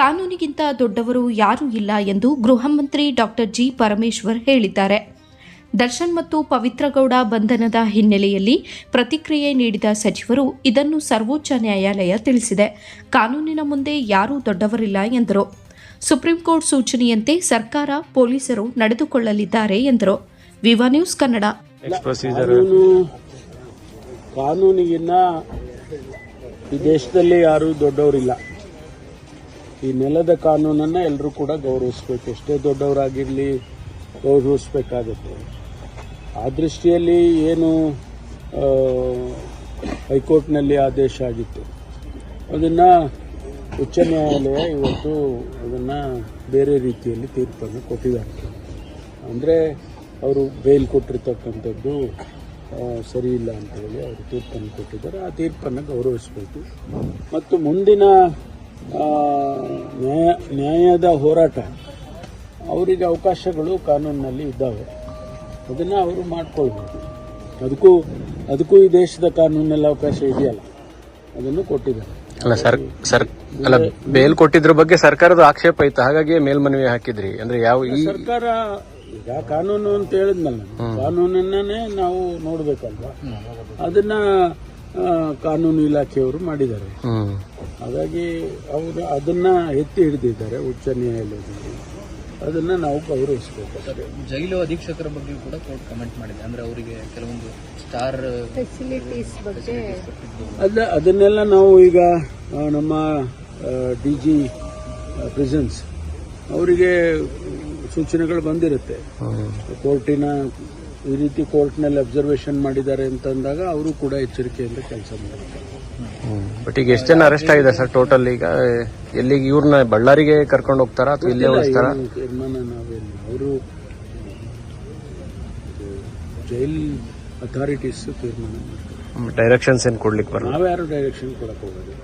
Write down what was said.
ಕಾನೂನಿಗಿಂತ ದೊಡ್ಡವರು ಯಾರೂ ಇಲ್ಲ ಎಂದು ಗೃಹ ಮಂತ್ರಿ ಡಾಕ್ಟರ್ ಜಿ ಪರಮೇಶ್ವರ್ ಹೇಳಿದ್ದಾರೆ. ದರ್ಶನ್ ಮತ್ತು ಪವಿತ್ರಗೌಡ ಬಂಧನದ ಹಿನ್ನೆಲೆಯಲ್ಲಿ ಪ್ರತಿಕ್ರಿಯೆ ನೀಡಿದ ಸಚಿವರು ಇದನ್ನು ಸರ್ವೋಚ್ಚ ನ್ಯಾಯಾಲಯ ತಿಳಿಸಿದೆ. ಕಾನೂನಿನ ಮುಂದೆ ಯಾರೂ ದೊಡ್ಡವರಿಲ್ಲ ಎಂದರು. ಸುಪ್ರೀಂ ಕೋರ್ಟ್ ಸೂಚನೆಯಂತೆ ಸರ್ಕಾರ ಪೊಲೀಸರು ನಡೆದುಕೊಳ್ಳಲಿದ್ದಾರೆ ಎಂದರು. ವಿವಾ ನ್ಯೂಸ್ ಕನ್ನಡ. ಕಾನೂನಿಗಿನ್ನ ಈ ದೇಶದಲ್ಲಿ ಯಾರೂ ದೊಡ್ಡವರಿಲ್ಲ. ಈ ನೆಲದ ಕಾನೂನನ್ನ ಎಲ್ಲರೂ ಕೂಡ ಗೌರವಿಸ್ಬೇಕು. ಎಷ್ಟೇ ದೊಡ್ಡವರಾಗಿರಲಿ ಗೌರವಿಸ್ಬೇಕಾಗತ್ತೆ. ಆ ದೃಷ್ಟಿಯಲ್ಲಿ ಏನು ಹೈಕೋರ್ಟ್ನಲ್ಲಿ ಆದೇಶ ಆಗಿತ್ತು. ಅದನ್ನು ಉಚ್ಚ ನ್ಯಾಯಾಲಯ ಇವತ್ತು ಅದನ್ನು ಬೇರೆ ರೀತಿಯಲ್ಲಿ ತೀರ್ಪನ್ನು ಕೊಟ್ಟಿದ್ದಾರೆ. ಅಂದರೆ ಅವರು ಬೇಲ್ ಕೊಟ್ಟಿರ್ತಕ್ಕಂಥದ್ದು ಸರಿ ಇಲ್ಲ ಅಂತ ಹೇಳಿ ಅವರು ತೀರ್ಪನ್ನು ಕೊಟ್ಟಿದ್ದಾರೆ. ಆ ತೀರ್ಪನ್ನು ಗೌರವಿಸಬೇಕು. ಮತ್ತು ಮುಂದಿನ ನ್ಯಾಯ ನ್ಯಾಯದ ಹೋರಾಟ. ಅವರಿಗೆ ಅವಕಾಶಗಳು ಕಾನೂನಿನಲ್ಲಿ ಇದ್ದಾವೆ. ಅದನ್ನು ಅವರು ಮಾಡ್ಕೊಳ್ಬೋದು ಅದಕ್ಕೂ ಅದಕ್ಕೂ ಈ ದೇಶದ ಕಾನೂನಲ್ಲಿ ಅವಕಾಶ ಇದೆಯಲ್ಲ. ಅದನ್ನು ಕೊಟ್ಟಿದ್ದಾರೆ. ಅಲ್ಲ ಸರ್ ಸರ್ ಅಲ್ಲ ಮೇಲ್ ಕೊಟ್ಟಿದ್ರ ಬಗ್ಗೆ ಸರ್ಕಾರದ ಆಕ್ಷೇಪ ಇತ್ತು. ಹಾಗಾಗಿ ಮೇಲ್ಮನವಿ ಹಾಕಿದ್ರಿ. ಅಂದ್ರೆ ಯಾವ ಈ ಸರ್ಕಾರ ಈಗ ಕಾನೂನು ಅಂತ ಹೇಳಿದ್ನಲ್ಲ. ನಾನು. ಕಾನೂನನ್ನೇ ನಾವು ನೋಡ್ಬೇಕಲ್ವಾ? ಅದನ್ನ ಕಾನೂನು ಇಲಾಖೆಯವರು ಮಾಡಿದ್ದಾರೆ. ಹಾಗಾಗಿ ಅವರು ಅದನ್ನ ಎತ್ತಿ ಹಿಡಿದಿದ್ದಾರೆ ಉಚ್ಚ ನ್ಯಾಯಾಲಯದಲ್ಲಿ. ಅದನ್ನ ನಾವು ಗೌರವಿಸಬೇಕು ಜೈಲು ಅಧೀಕ್ಷಕರ ಬಗ್ಗೆ ಕೂಡ ಕೋರ್ಟ್ ಕಮೆಂಟ್ ಮಾಡಿದೆ. ಅಂದ್ರೆ ಅವರಿಗೆ ಕೆಲವೊಂದು ಸ್ಟಾರ್ ಫೆಸಿಲಿಟೀಸ್ ಅಲ್ಲ ಅದನ್ನೆಲ್ಲ ನಾವು ಈಗ ನಮ್ಮ ಡಿ ಜಿ ಪ್ರೆಸೆನ್ಸ್ ಅವರಿಗೆ ಸೂಚನೆಗಳು ಬಂದಿರುತ್ತೆ. ಕೋರ್ಟಿನ ಈ ರೀತಿ ಕೋರ್ಟ್ನಲ್ಲಿ ಅಬ್ಸರ್ವೇಷನ್ ಮಾಡಿದ್ದಾರೆ ಅಂತ ಅಂದಾಗ ಅವರು ಕೂಡ ಎಚ್ಚರಿಕೆಯಿಂದ ಕೆಲಸ ಮಾಡ್ತಾರೆ. ಬಟ್ ಈಗ ಎಷ್ಟು ಜನ ಅರೆಸ್ಟ್ ಆಗಿದೆ ಸರ್ ಟೋಟಲ್ ಈಗ? ಎಲ್ಲಿಗೆ ಇವ್ರನ್ನ ಬಳ್ಳಾರಿಗೆ ಕರ್ಕೊಂಡು ಹೋಗ್ತಾರಾ ಅಥವಾ ಇಲ್ಲೇ ಉಳಿಸ್ತಾರ? ಏನು ತೀರ್ಮಾನ ನಾವೇನು ಅವರು ಜೈಲ್ ಅಥಾರಿಟೀಸ್ ತೀರ್ಮಾನ ಮಾಡ್ತಾರೆ. ಡೈರೆಕ್ಷನ್ಸ್ ಏನು ಕೊಡ್ಲಿಕ್ಕೆ ಬರಲ್ಲ? ನಾವ್ಯಾರು ಡೈರೆಕ್ಷನ್ ಕೊಡಕ್ಕೆ ಹೋಗೋದು